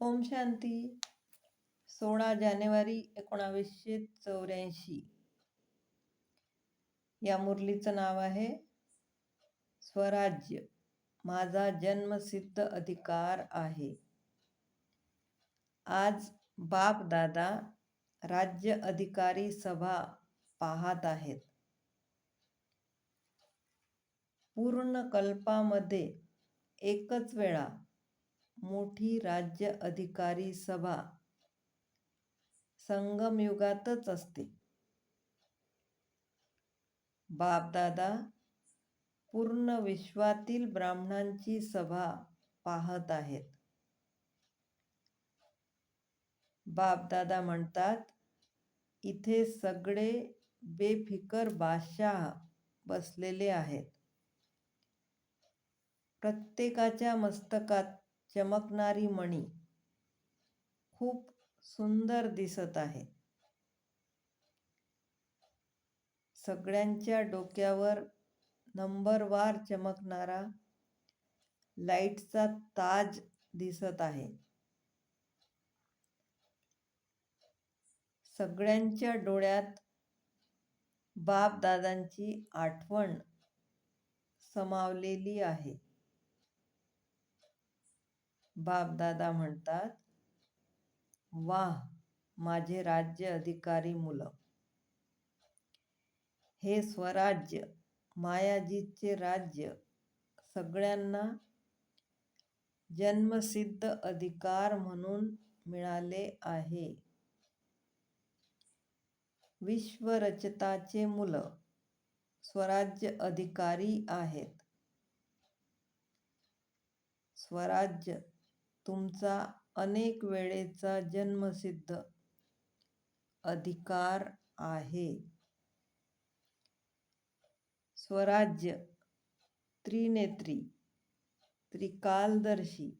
ओम शांती. सोळा जानेवारी एकोणावीसशे चौऱ्याऐंशी. या मुरलीचं नाव आहे स्वराज्य. माझा जन्मसिद्ध अधिकार आहे. आज बाप दादा राज्य अधिकारी सभा पाहत आहेत. पूर्ण कल्पामध्ये एकच वेळा मोठी राज्य अधिकारी सभा संगमयुगातच असते. बापदादा पूर्ण विश्वातील ब्राह्मणांची सभा पाहत आहेत. बापदादा म्हणतात इथे सगळे बेफिकर बादशाह बसलेले आहेत. प्रत्येकाच्या मस्तकात चमकणारी मणी खूप सुंदर दिसत आहे. सगळ्यांच्या डोक्यावर नंबरवार चमकणारा लाईटचा ताज दिसत आहे. सगळ्यांच्या डोळ्यात बापदादांची आठवण समावलेली आहे. बापदादा म्हणतात वाह माझे राज्य अधिकारी मुलं. हे स्वराज्य मायाजीचे राज्य सगळ्यांना जन्मसिद्ध अधिकार म्हणून मिळाले आहे. विश्वरचताचे मुलं स्वराज्य अधिकारी आहेत. स्वराज्य तुमचा अनेक वेळेचा जन्मसिद्ध अधिकार आहे. स्वराज्य त्रिनेत्री त्रिकालदर्शी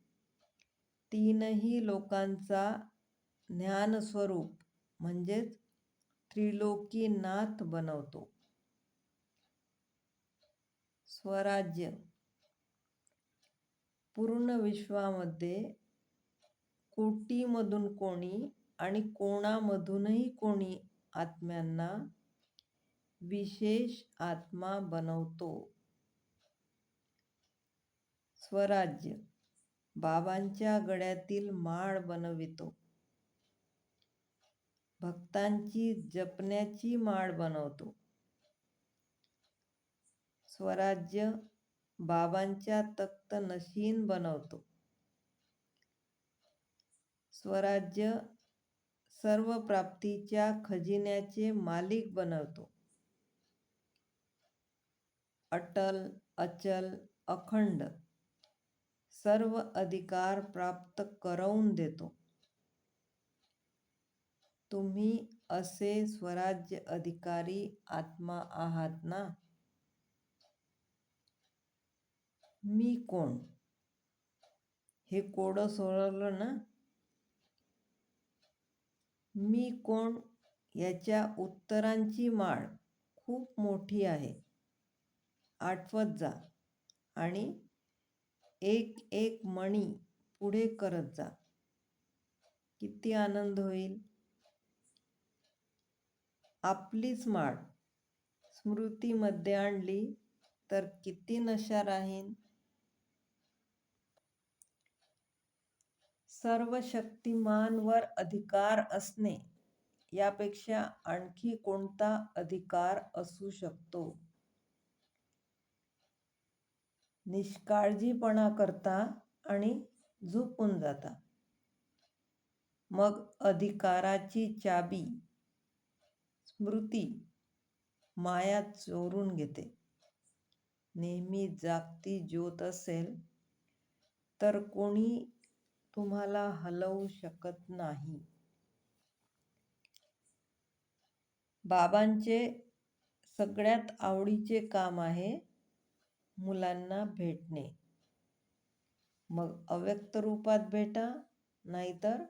तीनही लोकांचा ज्ञानस्वरूप म्हणजेच त्रिलोकीनाथ बनवतो. स्वराज्य पूर्ण विश्वामध्ये कोटीमधून कोणी आणि कोणामधूनही कोणी आत्म्यांना विशेष आत्मा बनवतो. स्वराज्य बाबांच्या गळ्यातील माळ बनवितो. भक्तांची जपण्याची माळ बनवतो. स्वराज्य बाबांच्या तख्त नशीन बनवतो. स्वराज्य सर्व प्राप्तीच्या खजिन्याचे मालिक बनवतो. अटल अचल अखंड सर्व अधिकार प्राप्त करवून देतो. तुम्ही असे स्वराज्य अधिकारी आत्मा आहात ना? मी कोण? हे कोडं सोडवलं ना? मी कोण याच्या उत्तरांची माळ खूप मोठी आहे. आठवत जा आणि एक एक मणी पुढे करत जा. किती आनंद होईल. आपलीच माळ स्मृतीमध्ये आणली तर किती नशा राहीन. सर्व शक्तिमानवर अधिकार असणे यापेक्षा आणखी कोणता अधिकार असू शकतो? निष्काळजीपणा करता आणि झोपून जाता. मग अधिकाराची चाबी स्मृती माया चोरून घेते. नेहमी जागती ज्योत असेल तर कोणी तुम्हाला हलवू शकत नाही. बाबांचे सगळ्यात आवडीचे काम आहे मुलांना भेटणे. मग अव्यक्त रूपात भेटा नाहीतर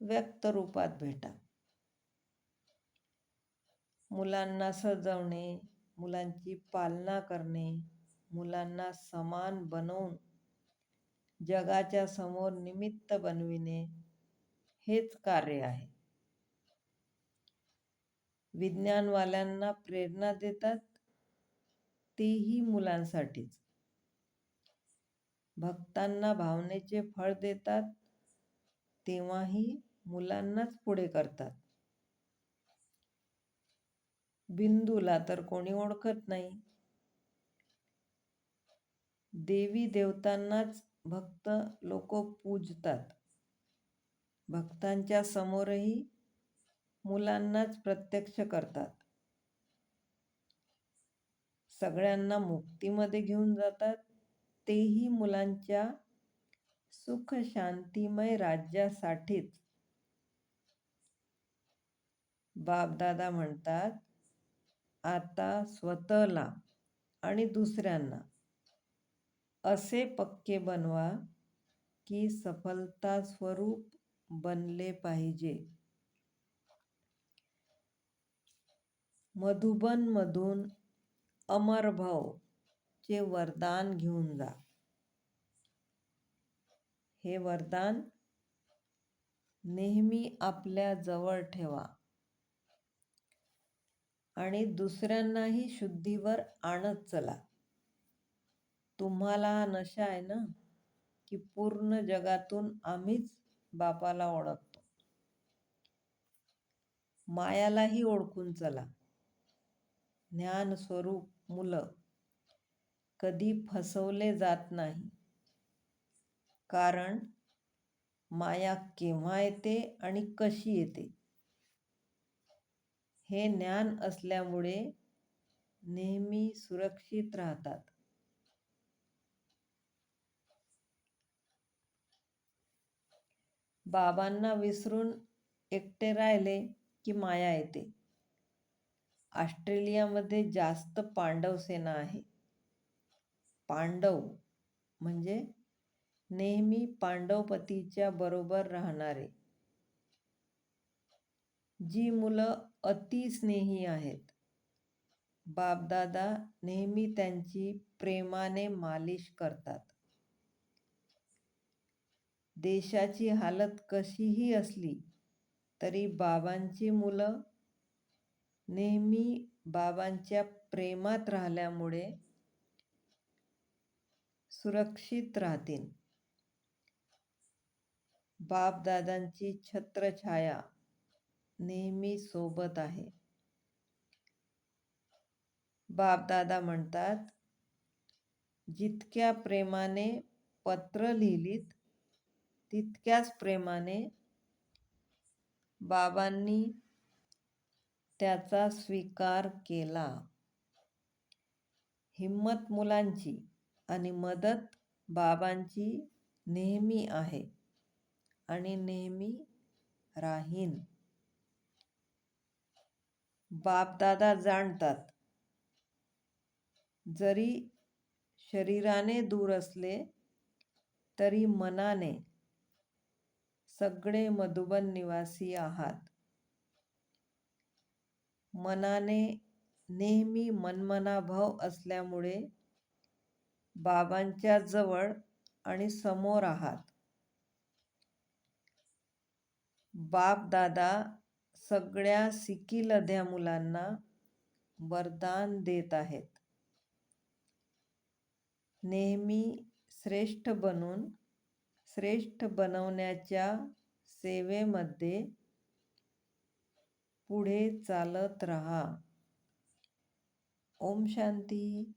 व्यक्त रूपात भेटा. मुलांना सजवणे मुलांची पालना करणे मुलांना समान बनवून जगाच्या समोर निमित्त बनविणे हेच कार्य आहे. विज्ञानवाल्यांना प्रेरणा देतात तेही मुलांसाठीच. भक्तांना भावनेचे फळ देतात तेव्हाही मुलांनाच पुढे करतात. बिंदूला तर कोणी ओळखत नाही. देवी देवतांनाच भक्त लोक पूजतात. भक्तांच्या समोरही मुलांनाच प्रत्यक्ष करतात. सगळ्यांना मुक्तीमध्ये घेऊन जातात. तेही मुलांच्या सुख शांतिमय राज्यासाठीच. बापदादा म्हणतात आता स्वतःला आणि दुसऱ्यांना. असे पक्के बनवा की सफलता स्वरूप बनले पाहिजे. मधुबनमधून अमरभावचे वरदान घेऊन जा. हे वरदान नेहमी आपल्या जवळ ठेवा. आणि दुसऱ्यांनाही शुद्धीवर आणत चला. तुम्हाला हा नशा आहे ना की पूर्ण जगातून आम्हीच बापाला ओळखतो. मायालाही ओळखून चला. ज्ञान स्वरूप मुलं कधी फसवले जात नाही. कारण माया केव्हा येते आणि कशी येते? हे ज्ञान असल्यामुळे नेहमी सुरक्षित राहतात. बाबांना विसरून एकटे राहिले की माया येते. ऑस्ट्रेलियामध्ये जास्त पांडव सेना आहे. पांडव म्हणजे नेहमी पांडवपतीच्या बरोबर राहणारे. जी मुलं अतिस्नेही आहेत. बापदादा नेहमी त्यांची प्रेमाने मालिश करतात. देशाची हालत कशीही असली तरी बाबांची मुलं नेहमी बाबांच्या प्रेमात राहिल्यामुळे सुरक्षित राहतील. बापदादांची छत्रछाया नेहमी सोबत आहे. बापदादा म्हणतात जितक्या प्रेमाने पत्र लिहिलीत तितक्याच प्रेमाने बाबांनी त्याचा स्वीकार केला. हिम्मत मुलांची आणि मदत बाबांची नेहमी आहे आणि नेहमी राहीन. बापदादा जाणतात जरी शरीराने दूर असले तरी मनाने सगळे मधुबन निवासी आहात. मनाने नेहमी मनमनाभाव असल्यामुळे बाबांच्या जवळ आणि समोर आहात. बापदादा सगळ्या सिकीलध्या मुलांना वरदान देत आहेत. नेहमी श्रेष्ठ बनून श्रेष्ठ बनवण्याच्या सेवेमध्ये पुढे चालत रहा. ओम शांती.